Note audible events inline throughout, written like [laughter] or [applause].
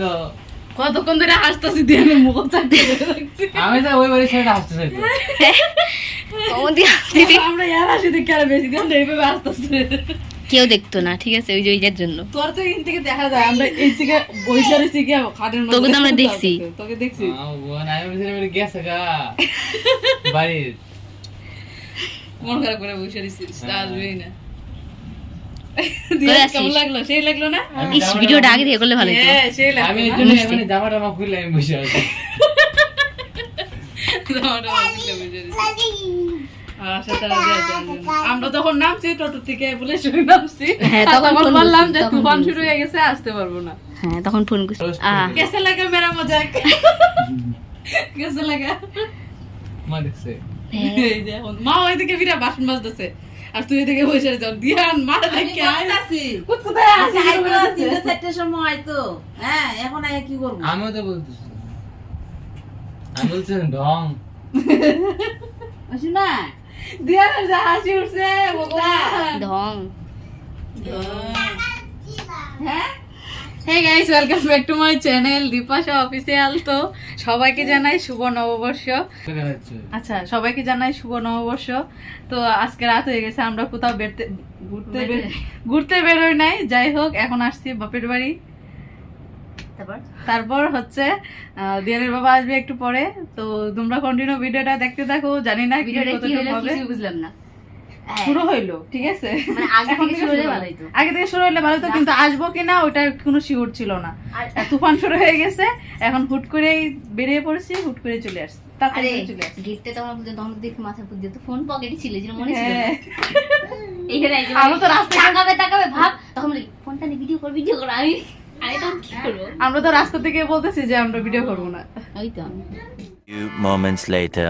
তো কতক্ষণ ধরে হাসতেছি দিয়ে আমি মুখ আমি তো ওই বাড়ির ছেলেটা হাসতে চাইতো আমরা ইয়ার হাসি দেখে আর বেশি দিন এইভাবে হাসতেছে। কেউ দেখতো না ঠিক আছে? ওই যে ওইটার জন্য। তোর তো এখান থেকে দেখা যায় আমরা এই থেকে বইসা রয়েছি কি খাটের মধ্যে তোকে তো আমরা দেখছি। [laughs] তোকে দেখছি। গেছে গা। [laughs] বাড়ির। মন খারাপ করে বসে রয়েছিস হ্যাঁ। আসবেই না। [laughs] তোরা দিয়ে আসিস। কেমন লাগল? সেই লাগল না? আমি ভিডিওটা আগে থেকে করলে ভালো হ্যাঁ আমি জামা টামা খুললে বসে আছি। বসে আর তুই এদিকে বসে যাও আচ্ছা, চারটে সময় তো। হ্যাঁ এখন আগে কি আমি বলছি ঢং। আসি না দিয়ান যা হাসি উঠছে ভগবান ঢং হ্যাঁ হ্যাঁ guys welcome back to my channel Dipasha official তো সবাইকে জানাই শুভ নববর্ষ। আচ্ছা সবাইকে জানাই শুভ নববর্ষ। তো আজকে রাত হয়ে গেছে আমরা কোথাও বেরতে ঘুরতে বের- ঘুরতে বেরোই নাই। যাই হোক এখন আসছি বাপের বাড়ি। তারপর হচ্ছে দিয়ানের বাবা আসবে একটু পরে তো তোমরা কন্টিনিউ ভিডিওটা দেখতে থাকো জানি না কি বুঝলাম না। হ্যাঁ, শুরু হইল ঠিক আছে? মানে আগে থেকে শুরু শুরু ভালো তো কিন্তু আসব কিনা ওটা কোনো শিওর ছিল না। তুফান শুরু হয়ে গেছে এখন হুট করেই বেরিয়ে পড়ছি হুট করে চলে আসছি। মনে। হ্যাঁ। এইখানে একজন আমরা তো রাস্তায়- তাকাবে তাকাবে ভাব তখন ফোনটা নিয়ে ভিডিও কর ভিডিও কর আমি আমরা তো রাস্তা থেকে বলতেছি যে আমরা ভিডিও করব না। ওই তো। Moments later.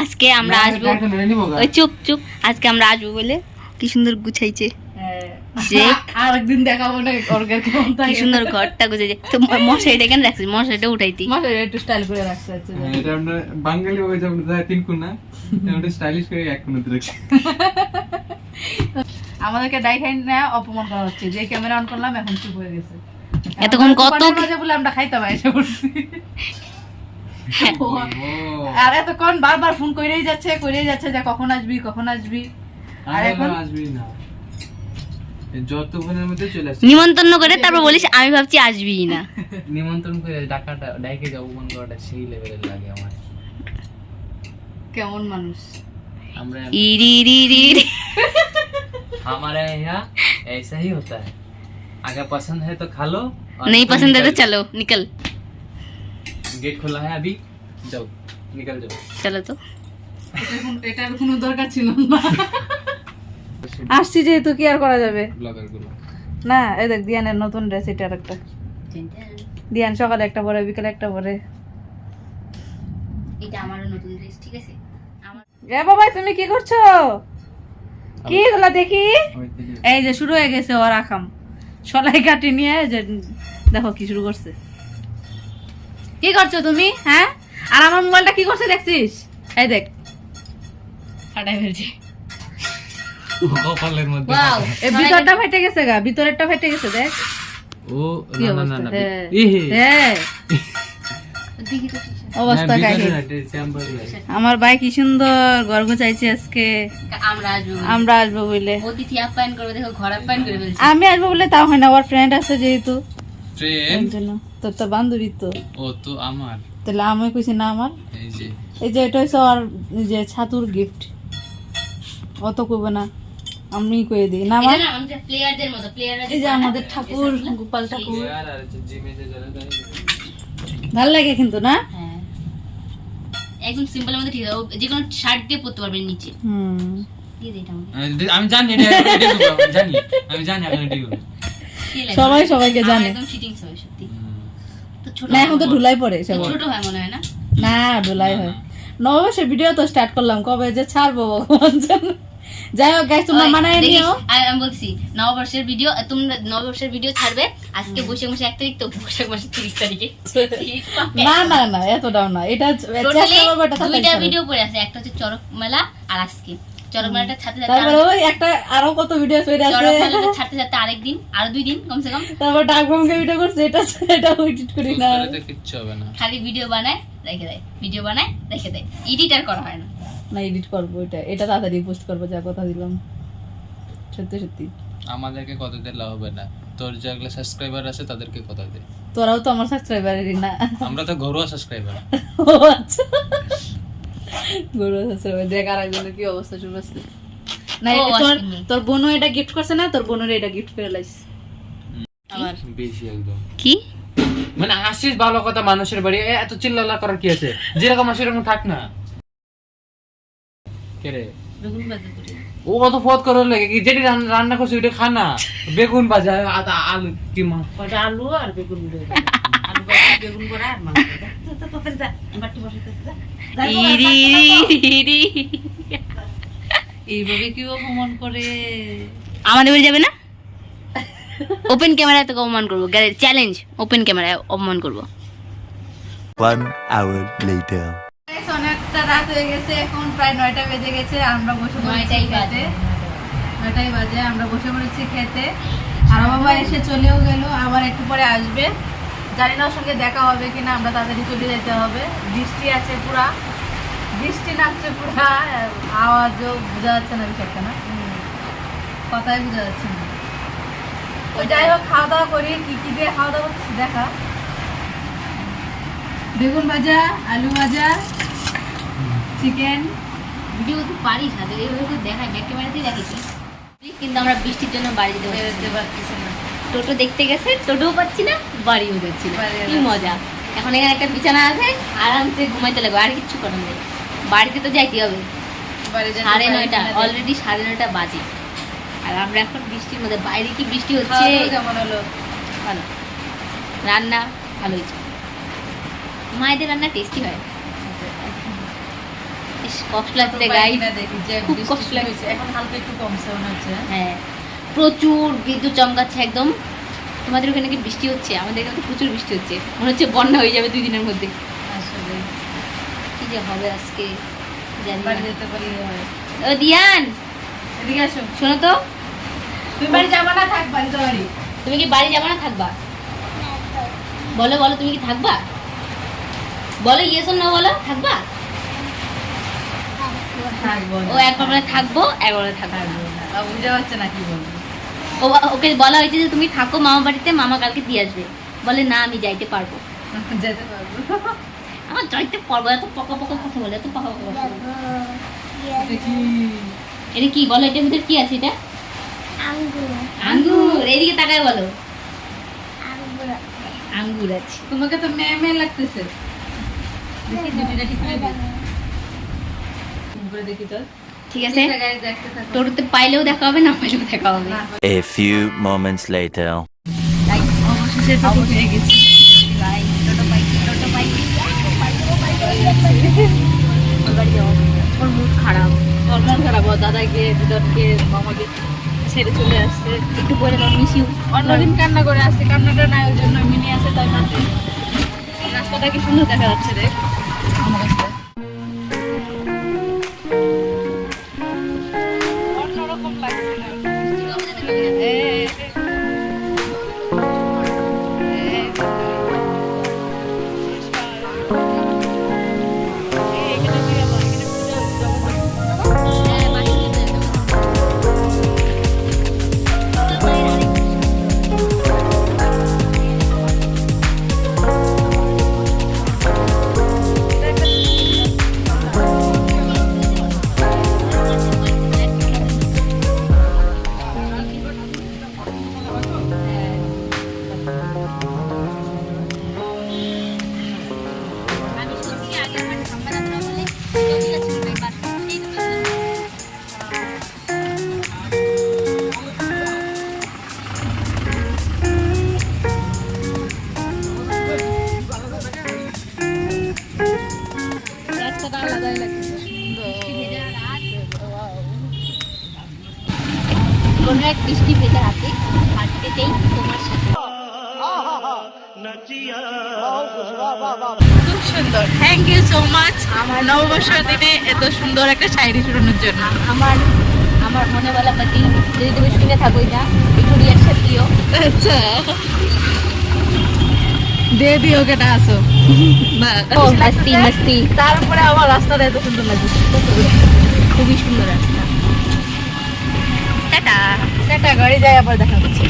আজকে আমরা আসব। নিবো গা। ওই চুপ চুপ। আজকে আমরা আসব বলে কি সুন্দর গুছাইছে। যে [laughs] আর একদিন দেখাবো না অর্গের কি সুন্দর ঘরটা গুছাইছে। তো মশারিটা কেন রাখছিস মশারিটা উঠাইতি। মাসে একটু স্টাইল করে রাখছে হচ্ছে হ্যাঁ, এটা আমরা বাঙালি ওই যে আমরা তিন কোনা ওটা স্টাইলিশ করে এক কোনাতে রাখছি। [laughs] আমাদেরকে ডাইখাই না অপমান করা হচ্ছে। যে ক্যামেরা অন করলাম এখন চুপ হয়ে গেছে। এতক্ষণ আমরা কত দোকানের মাঝে বলে আমরা খাইতাম এসে পড়ছি আর এতক্ষণ বারবার ফোন করেই যাচ্ছে করেই যাচ্ছে যে কখন আসবি কখন আসবি আর এখন আসবি না যত ফোনের মধ্যে চলে আসছে নিমন্ত্রণ করে তারপর বলিস আমি ভাবছি আসবি না [laughs] নিমন্ত্রণ করে ডাকাটা ডাইকে যাবো মন করাটা সেই লেভেলের লাগে আমার কেমন মানুষ আমরা ইরি রি রি রি। हमारे यहाँ ऐसा ही होता है अगर पसंद है तो खा लो और नहीं तुम पसंद है तो निकल चलो निकल जाओ। गेट खुला है अभी जाओ निकल जाओ চলো তো এটার কোন- এটার কোনো দরকার ছিল না [laughs] আসছি যেহেতু কি আর করা যাবে ব্লগার গুলো না এই দেখ দিয়ানের নতুন ড্রেস এটা একটা দিয়ান সকালে একটা পরে বিকেলে একটা পরে এটা আমারও নতুন ড্রেস ঠিক আছে আমার এ বাবা তুমি কি করছো কি এগুলা দেখি এই যে শুরু হয়ে গেছে ওর আকাম সলাই কাটি নিয়ে যে দেখো কি শুরু করছে। কি করছ তুমি হ্যাঁ? আর আমার মোবাইলটা কি করছে দেখছিস? এই দেখ। ফাটাই ফেলছি। কপালের মধ্যে ওয়াও এই ভিতরটা ফেটে গেছে গা ভিতরেরটা ফেটে গেছে দেখ। ও না না না না এহে [laughs] দেখি তো কিসে। অবস্থা কাহিনী আমার ভাই কি সুন্দর গর্ব চাইছে আজকে। আমরা আসব। আমরা আসব বলে। অতিথি আপ্যায়ন করবে দেখো ঘর আপ্যায়ন করে ফেলছি। আমি আসব বলে তাও হয় না ওর ফ্রেন্ড আছে যেহেতু। তোর তো বান্ধবী তো। ও তো আমার। তাহলে আমি কইছি না আমার। এই যে। এই যে এটা হচ্ছে ওর যে ছাতুর গিফট অত কইবে না আমি কয়ে দিই। না আমার এটা না আমাদের প্লেয়ারদের মতো প্লেয়াররা এই যে আমাদের ঠাকুর গোপাল ঠাকুর। ভালো লাগে কিন্তু না? হ্যাঁ। একদম সিম্পলের মধ্যে ঠিক আছে। যে কোনো শার্ট দিয়ে পরতে পারবেন নিচে। হুম। আমি জানি এটা জানি। আমি জানি? সবাই সবাইকে জানে। একদম ফিটিংস হয় সত্যি। তো ছোট না এখন তো ঢুলাই পড়ে সব ছোট হয় মনে হয় না? না ঢুলাই হয়। নববর্ষে ভিডিও তো স্টার্ট করলাম। কবে যে ছাড়বো ভগবান জানে যাই হোক গাইস তোমরা মানায় নিও। আমি বলছি নববর্ষের ভিডিও তোমরা নববর্ষের ভিডিও ছাড়বে। আজকে বৈশাখ মাসে এক তারিখ তো বৈশাখ তিরিশ তারিখে। না না না এতটাও না। এটা দুইটা ভিডিও পড়ে আছে একটা হচ্ছে চরক মেলা আর আজকে। চরক মেলাটা ছাড়তে একটা আরও কত ভিডিও আছে চরক মেলাটা ছাড়তে ছাড়তে আরেকদিন আর দুই দিন কমসে কম। তারপর ডাক ভিডিও করছে এটা এটা এডিট করি না। কিচ্ছু হবে না। খালি ভিডিও বানায় রেখে দেয়। ভিডিও বানায় রেখে দেয়। এডিট আর করা হয় না। না এডিট করব এটা। এটা তাড়াতাড়ি পোস্ট করব যা কথা দিলাম। সত্যি সত্যি। আমাদেরকে কত দিলে হবে না। তোর যেগুলো সাবস্ক্রাইবার আছে তাদেরকে কত দে। তোরাও তো আমার সাবস্ক্রাইবারেরই না। আমরা তো ঘরোয়া সাবস্ক্রাইবার ও আচ্ছা। গরু সাবস্ক্রাইবার দেখ আর একজনের কি অবস্থা শুরু হচ্ছে। না এটা তোর। তোর বোনও এটা গিফট করছে না? তোর বোনের এটা গিফট করে লাইছে আমার? বেশি একদম। কি? মানে আসিস ভালো কথা মানুষের বাড়ি। এত চিল্লালা করার কি আছে? যেরকম আসে সেরকম থাক না। করি। ও কত ফদ করার লাগে কি? যেটি রান্না- করছে ওইটা খা না। বেগুন ভাজা আদা আলু কি মা কটা আলু আর বেগুন করা। আর এইভাবে কি অপমান করে? আমাদের বাড়ি যাবে না? ওপেন ক্যামেরায় তোকে অপমান করব। চ্যালেঞ্জ ওপেন ক্যামেরায় অপমান করব। One hour later. অনেকটা রাত হয়ে গেছে এখন প্রায় নয়টা বেজে গেছে আমরা বসে পড়েছি নয়টাই খেতে। বাজে। নয়টাই বাজে আমরা বসে পড়েছি খেতে। আর বাবা এসে চলেও গেল আবার একটু পরে আসবে। জানি না ওর সঙ্গে দেখা হবে কিনা আমরা তাড়াতাড়ি চলে যেতে হবে। বৃষ্টি আছে পুরা। বৃষ্টি নামছে পুরা আওয়াজও বোঝা যাচ্ছে না একটা না। কথাই বোঝা যাচ্ছে না। ওই যাই হোক খাওয়া দাওয়া করি কি কি দিয়ে খাওয়া দাওয়া করছি দেখা। বেগুন ভাজা আলু ভাজা চিকেন। ভিডিও তো পারিস না তো এইভাবে তো দেখাই ব্যাক ক্যামেরাতেই দেখেছি কিন্তু আমরা বৃষ্টির জন্য বাড়ি যেতে পারছি পারতেছি না। টোটো দেখতে গেছে টোটোও পাচ্ছি না বাড়িও যাচ্ছি কি মজা। এখন এখানে একটা বিছানা আছে আরামসে ঘুমাইতে লাগবে আর কিচ্ছু করার নেই। বাড়িতে তো যাইতে হবে। সাড়ে নয়টা অলরেডি সাড়ে নয়টা বাজে। আর আমরা এখন বৃষ্টির মধ্যে বাইরে কি বৃষ্টি হচ্ছে? কেমন হলো? ভালো। রান্না ভালো হয়েছে। মায়েদের রান্না টেস্টি হয়। কষ্ট লাগছে খুব কষ্ট লাগছে। এখন হালকা একটু কমছে মনে হচ্ছে। হ্যাঁ প্রচুর বিদ্যুৎ চমকাচ্ছে একদম। তোমাদের ওখানে কি বৃষ্টি হচ্ছে? আমাদের এখানে প্রচুর বৃষ্টি হচ্ছে। মনে হচ্ছে বন্যা হয়ে যাবে দুই দিনের মধ্যে। আসলে। কি যে হবে আজকে জানি যেতে পারলে ও দিয়ান! এদিকে আসো। শোনো তো। তুমি বাড়ি যাবা না থাক বাড়িতে বাড়ি। তুমি কি বাড়ি যাবে না থাকবা? বলো বলো তুমি কি থাকবা? বলো ইয়েস না বলো থাকবা থাকব? ও একবার বলে থাকব একবার বলে থাকব বুঝতে পারছে না কি বলব। ও ওকে বলা হয়েছে যে তুমি থাকো মামা বাড়িতে মামা কালকে দিয়ে আসবে। বলে না আমি যাইতে পারব। [laughs] যেতে পারব। [laughs] আমার যাইতে পারব এত পকা পকা কথা বলে এত পকা পকা কথা এটা কি? বলো এটার ভিতরে কি আছে এটা? আঙ্গুর। এইদিকে তাকায় বলো। আঙ্গুর আছে। তোমাকে তো মেয়ে মেয়ে লাগতেছে। দেখি জুটিটা ঠিক করে দেখি তো ঠিক আছে। ঠিক আছে, guys, দেখতে থাকো। টোটোতে পাইলেও দেখা হবে না পাইলেও দেখা হবে। অবশেষে পেয়ে গেছি। ওর মুড খারাপ। ওর মন খারাপ। ওর দাদাকে দিদনকে মামাকে ছেড়ে চলে আসছে। একটু পরে তো মিস ইউ অন্যদিন কান্না করে আসছে। কান্নাটা নাই ওই জন্য মিনি আছে তাই পাশে রাস্তাটা কি সুন্দর দেখা যাচ্ছে রে। খুব সুন্দর। থ্যাংক ইউ সো মাচ আমার নববর্ষের দিনে এত সুন্দর একটা শায়রি শুনানোর জন্য। আমার আমার মনে বলা পাতি যদি তুমি শুনে থাকো এটা একটু রিয়াকশন দিও আচ্ছা। দিয়ে দিও কেটা আসো মস্তি মস্তি। তারপরে আমার রাস্তাটা এত সুন্দর লাগছে। খুবই সুন্দর রাস্তা। টাটা। টাটা গাড়ি যাই আবার দেখা হচ্ছে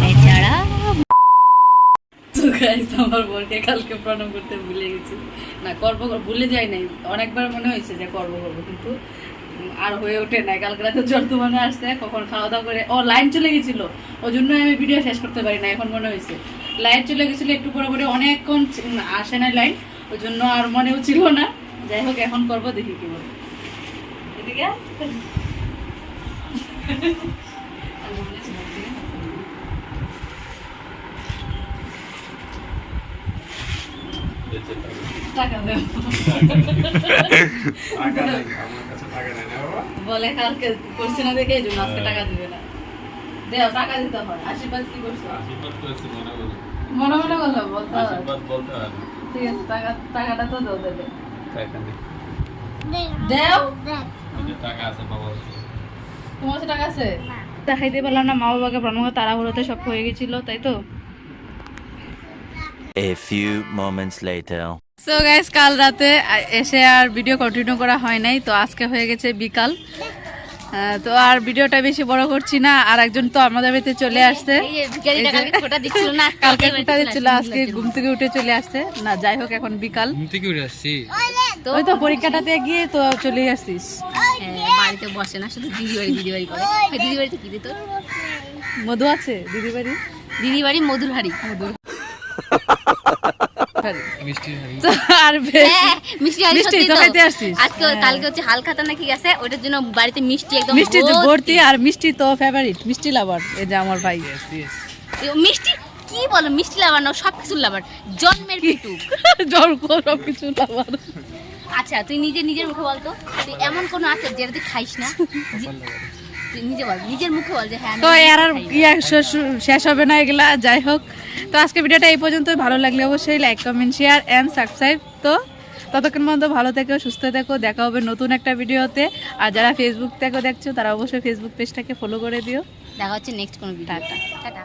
বেচারা তো আমার বোনকে কালকে প্রণাম করতে ভুলে গেছি। না, করব, ভুলে যাই নাই। অনেকবার মনে হয়েছে যে করব করব, কিন্তু আর হয়ে ওঠে নাই। কালকে রাতে জ্বর তো মনে আসছে, কখন খাওয়া দাওয়া করে ও, লাইন চলে গেছিল। ওই জন্য আমি ভিডিও শেষ করতে পারি না এখন মনে হয়েছে। লাইন চলে গেছিল একটু পরে পরে অনেকক্ষণ আসে না লাইন। ওই জন্য আর মনেও ছিল না। যাই হোক, এখন করব, দেখি কি বলে। এদিকে টাকা বলে কালকে করছে না দেখে আজকে টাকা দিবে না। দেও টাকা দিতে হয়। আশীর্বাদ কি করছ? মনে মনে করল বলতে হয় ঠিক আছে টাকা টাকাটা তো দাও দেবে। দেও। তোমার কাছে টাকা আছে? দেখাইতে পারলাম না মা বাবাকে প্রণাম করে তাড়াহুড়োতে সব হয়ে গেছিল তাই তো? A few moments later. So guys কাল রাতে এসে আর ভিডিও কন্টিনিউ করা হয় নাই তো আজকে হয়ে গেছে বিকাল। তো আর ভিডিওটা বেশি বড় করছি না আর একজন তো আমাদের বাড়িতে চলে আসছে। কালকে খোটা দিচ্ছিল আজকে ঘুম থেকে উঠে চলে আসছে। না যাই হোক এখন বিকাল। থেকে উঠে আসছি। তো ওই তো পরীক্ষাটাতে গিয়ে তো চলে আসছিস। হ্যাঁ, বাড়িতে বসে না শুধু দিদি বাড়ি দিদি বাড়ি করে। দিদি বাড়িতে কি দিত? মধু আছে দিদি বাড়ি দিদি বাড়ি মধুর হাড়ি তো আর হ্যাঁ, মিষ্টি মিষ্টি তো। তো খাইতে আসছিস? আজকে হ্যাঁ। কালকে হচ্ছে হালখাতা নাকি গেছে ওটার জন্য বাড়িতে মিষ্টি একদম মিষ্টি তো ভর্তি। আর মিষ্টি তো ফেভারিট মিষ্টি লাভার এই যে আমার ভাই। এ, মিষ্টি? কি বলো মিষ্টি লাভার না সব কিছু লাভার জন্মের পিটু [laughs] জল সব কিছু লাভার আচ্ছা তুই নিজে নিজের মুখে বলতো তুই এমন কোনো আছে যেটা তুই খাইস না? [laughs] নিজে বল নিজের মুখে বল যে হ্যাঁ তো এর আর। ইয়া শেষ হবে না এগুলা যাই হোক। তো আজকে ভিডিওটা এই পর্যন্ত ভালো লাগলে অবশ্যই like comment share and subscribe তো ততক্ষণ পর্যন্ত ভালো থেকো সুস্থ থেকো দেখা হবে নতুন একটা ভিডিওতে। আর যারা ফেসবুক থেকে দেখছ তারা অবশ্যই ফেসবুক পেজটাকে ফলো করে দিও। দেখা হচ্ছে নেক্সট কোনো ভিডিও টাটা।